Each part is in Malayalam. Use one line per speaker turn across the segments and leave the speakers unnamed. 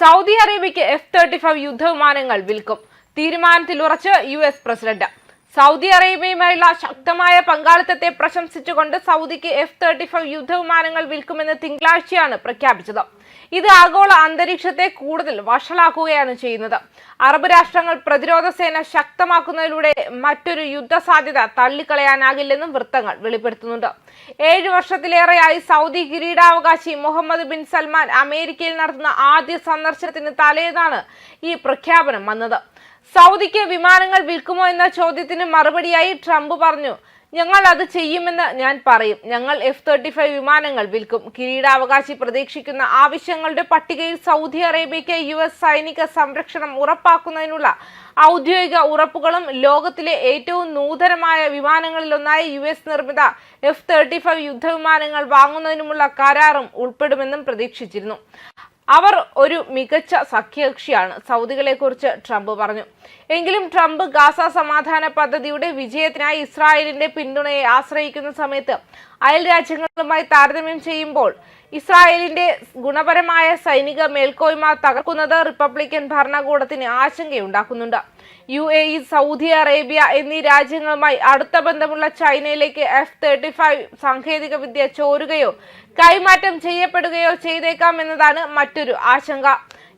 സൗദി അറേബ്യയ്ക്ക് എഫ് തേർട്ടി ഫൈവ് യുദ്ധവിമാനങ്ങൾ വിൽക്കും. തീരുമാനത്തിൽ ഉറച്ച് യു എസ് പ്രസിഡന്റ്. സൗദി അറേബ്യയുമായുള്ള ശക്തമായ പങ്കാളിത്തത്തെ പ്രശംസിച്ചുകൊണ്ട് സൗദിക്ക് എഫ് തേർട്ടി ഫൈവ് യുദ്ധവിമാനങ്ങൾ വിൽക്കുമെന്ന് തിങ്കളാഴ്ചയാണ് പ്രഖ്യാപിച്ചത്. ഇത് ആഗോള അന്തരീക്ഷത്തെ കൂടുതൽ വഷളാക്കുകയാണ് ചെയ്യുന്നത്. അറബ് രാഷ്ട്രങ്ങൾ പ്രതിരോധ സേന ശക്തമാക്കുന്നതിലൂടെ മറ്റൊരു യുദ്ധ സാധ്യത തള്ളിക്കളയാനാകില്ലെന്നും വൃത്തങ്ങൾ വെളിപ്പെടുത്തുന്നുണ്ട്. ഏഴു വർഷത്തിലേറെയായി സൗദി കിരീടാവകാശി മുഹമ്മദ് ബിൻ സൽമാൻ അമേരിക്കയിൽ നടത്തുന്ന ആദ്യ സന്ദർശനത്തിന് തലേന്നാണ് ഈ പ്രഖ്യാപനം വന്നത്. സൗദിക്ക് വിമാനങ്ങൾ വിൽക്കുമോ എന്ന ചോദ്യത്തിന് മറുപടിയായി ട്രംപ് പറഞ്ഞു ഞങ്ങൾ അത് ചെയ്യുമെന്ന് ഞാൻ പറയും. ഞങ്ങൾ എഫ് തേർട്ടി ഫൈവ് വിമാനങ്ങൾ വിൽക്കും. കിരീടാവകാശി പ്രതീക്ഷിക്കുന്ന ആവശ്യങ്ങളുടെ പട്ടികയിൽ സൗദി അറേബ്യയ്ക്ക് യു എസ് സൈനിക സംരക്ഷണം ഉറപ്പാക്കുന്നതിനുള്ള ഔദ്യോഗിക ഉറപ്പുകളും ലോകത്തിലെ ഏറ്റവും നൂതനമായ വിമാനങ്ങളിലൊന്നായ യു എസ് നിർമ്മിത എഫ് തേർട്ടി ഫൈവ് യുദ്ധവിമാനങ്ങൾ വാങ്ങുന്നതിനുമുള്ള കരാറും ഉൾപ്പെടുമെന്നും പ്രതീക്ഷിച്ചിരുന്നു. അവർ ഒരു മികച്ച സഖ്യകക്ഷിയാണ് സൗദികളെ കുറിച്ച് ട്രംപ് പറഞ്ഞു. എങ്കിലും ട്രംപ് ഗാസ സമാധാന പദ്ധതിയുടെ വിജയത്തിനായി ഇസ്രായേലിന്റെ പിന്തുണയെ ആശ്രയിക്കുന്ന സമയത്ത് അയൽ രാജ്യങ്ങളുമായി താരതമ്യം ചെയ്യുമ്പോൾ ഇസ്രായേലിന്റെ ഗുണപരമായ സൈനിക മേൽക്കോയ്മ തകർക്കുന്നത് റിപ്പബ്ലിക്കൻ ഭരണകൂടത്തിന് ആശങ്കയുണ്ടാക്കുന്നുണ്ട്. U A E Saudi Arabia എന്നീ രാജ്യങ്ങളുമായി അടുത്ത ബന്ധമുള്ള ചൈനയിലേക്ക് എഫ് തേർട്ടി ഫൈവ് സാങ്കേതിക വിദ്യ ചോരുകയോ കൈമാറ്റം ചെയ്യപ്പെടുകയോ ചെയ്തേക്കാം എന്നതാണ് മറ്റൊരു ആശങ്ക.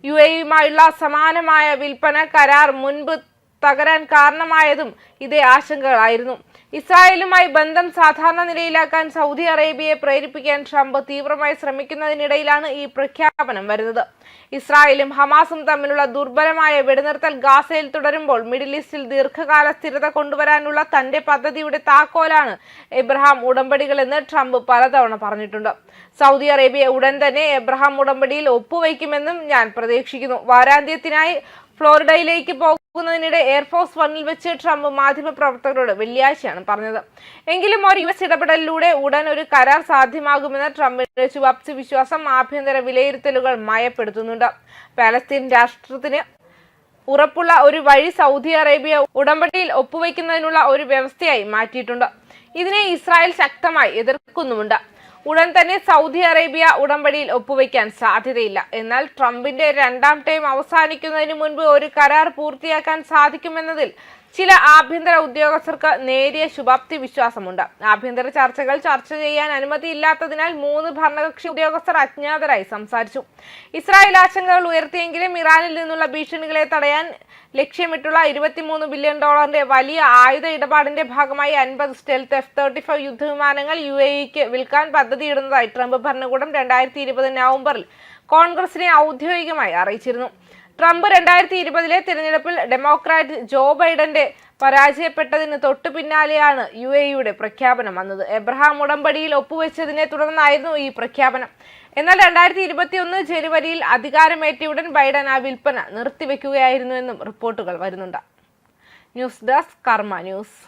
യു എയുമായുള്ള സമാനമായ വിൽപ്പന കരാർ മുൻപ് തകരാൻ കാരണമായതും ഇതേ ആശങ്കകളായിരുന്നു. ഇസ്രായേലുമായി ബന്ധം സാധാരണ നിലയിലാക്കാൻ സൗദി അറേബ്യയെ പ്രേരിപ്പിക്കാൻ ട്രംപ് തീവ്രമായി ശ്രമിക്കുന്നതിനിടയിലാണ് ഈ പ്രഖ്യാപനം വരുന്നത്. ഇസ്രായേലും ഹമാസും തമ്മിലുള്ള ദുർബലമായ വെടിനിർത്തൽ ഗാസയിൽ തുടരുമ്പോൾ മിഡിൽ ഈസ്റ്റിൽ ദീർഘകാല സ്ഥിരത കൊണ്ടുവരാനുള്ള തന്റെ പദ്ധതിയുടെ താക്കോലാണ് എബ്രഹാം ഉടമ്പടികളെന്ന് ട്രംപ് പലതവണ പറഞ്ഞിട്ടുണ്ട്. സൗദി അറേബ്യ ഉടൻ തന്നെ എബ്രഹാം ഉടമ്പടിയിൽ ഒപ്പുവയ്ക്കുമെന്നും ഞാൻ പ്രതീക്ഷിക്കുന്നു. വാരാന്ത്യത്തിനായി ഫ്ലോറിഡയിലേക്ക് പോകുന്നതിനിടെ എയർഫോഴ്സ് വണ്ണിൽ വെച്ച് ട്രംപ് മാധ്യമപ്രവർത്തകരോട് വെള്ളിയാഴ്ചയാണ് പറഞ്ഞത്. എങ്കിലും ഒരു യു എസ് ഇടപെടലിലൂടെ ഉടൻ ഒരു കരാർ സാധ്യമാകുമെന്ന് ട്രംപിന്റെ ചുവപ്സി വിശ്വാസം ആഭ്യന്തര വിലയിരുത്തലുകൾ മയപ്പെടുത്തുന്നുണ്ട്. പാലസ്തീൻ രാഷ്ട്രത്തിന് ഉറപ്പുള്ള ഒരു വഴി സൗദി അറേബ്യ ഉടമ്പടിയിൽ ഒപ്പുവെക്കുന്നതിനുള്ള ഒരു വ്യവസ്ഥയായി മാറ്റിയിട്ടുണ്ട്. ഇതിനെ ഇസ്രായേൽ ശക്തമായി എതിർക്കുന്നുമുണ്ട്. ഉടൻ തന്നെ സൗദി അറേബ്യ ഉടമ്പടിയിൽ ഒപ്പുവെക്കാൻ സാധ്യതയില്ല. എന്നാൽ ട്രംപിന്റെ രണ്ടാം ടൈം അവസാനിക്കുന്നതിന് മുൻപ് ഒരു കരാർ പൂർത്തിയാക്കാൻ സാധിക്കുമെന്നതിൽ ചില ആഭ്യന്തര ഉദ്യോഗസ്ഥർക്ക് നേരിയ ശുഭാപ്തി വിശ്വാസമുണ്ട്. ആഭ്യന്തര ചർച്ചകൾ ചർച്ച ചെയ്യാൻ അനുമതിയില്ലാത്തതിനാൽ മൂന്ന് ഭരണകക്ഷി ഉദ്യോഗസ്ഥർ അജ്ഞാതരായി സംസാരിച്ചു. ഇസ്രായേൽ ആശങ്കകൾ ഉയർത്തിയെങ്കിലും ഇറാനിൽ നിന്നുള്ള ഭീഷണികളെ തടയാൻ ലക്ഷ്യമിട്ടുള്ള ഇരുപത്തിമൂന്ന് ബില്യൺ ഡോളറിന്റെ വലിയ ആയുധ ഇടപാടിന്റെ ഭാഗമായി അൻപത് സ്റ്റെൽത്ത് എഫ് തേർട്ടി ഫൈവ് യുദ്ധവിമാനങ്ങൾ യു എ ഇക്ക് വിൽക്കാൻ പദ്ധതിയിടുന്നതായി ട്രംപ് ഭരണകൂടം രണ്ടായിരത്തി ഇരുപത് നവംബറിൽ കോൺഗ്രസിനെ ഔദ്യോഗികമായി അറിയിച്ചിരുന്നു. ട്രംപ് രണ്ടായിരത്തി ഇരുപതിലെ തിരഞ്ഞെടുപ്പിൽ ഡെമോക്രാറ്റ് ജോ ബൈഡന്റെ പരാജയപ്പെട്ടതിന് തൊട്ടു പിന്നാലെയാണ് യു എയുടെ പ്രഖ്യാപനം വന്നത്. എബ്രഹാം ഉടമ്പടിയിൽ ഒപ്പുവെച്ചതിനെ തുടർന്നായിരുന്നു ഈ പ്രഖ്യാപനം. എന്നാൽ രണ്ടായിരത്തി ഇരുപത്തി ഒന്ന് ജനുവരിയിൽ അധികാരമേറ്റയുടൻ ബൈഡൻ ആ വിൽപ്പന നിർത്തിവെക്കുകയായിരുന്നുവെന്നും റിപ്പോർട്ടുകൾ വരുന്നുണ്ട്. News desk Karma news.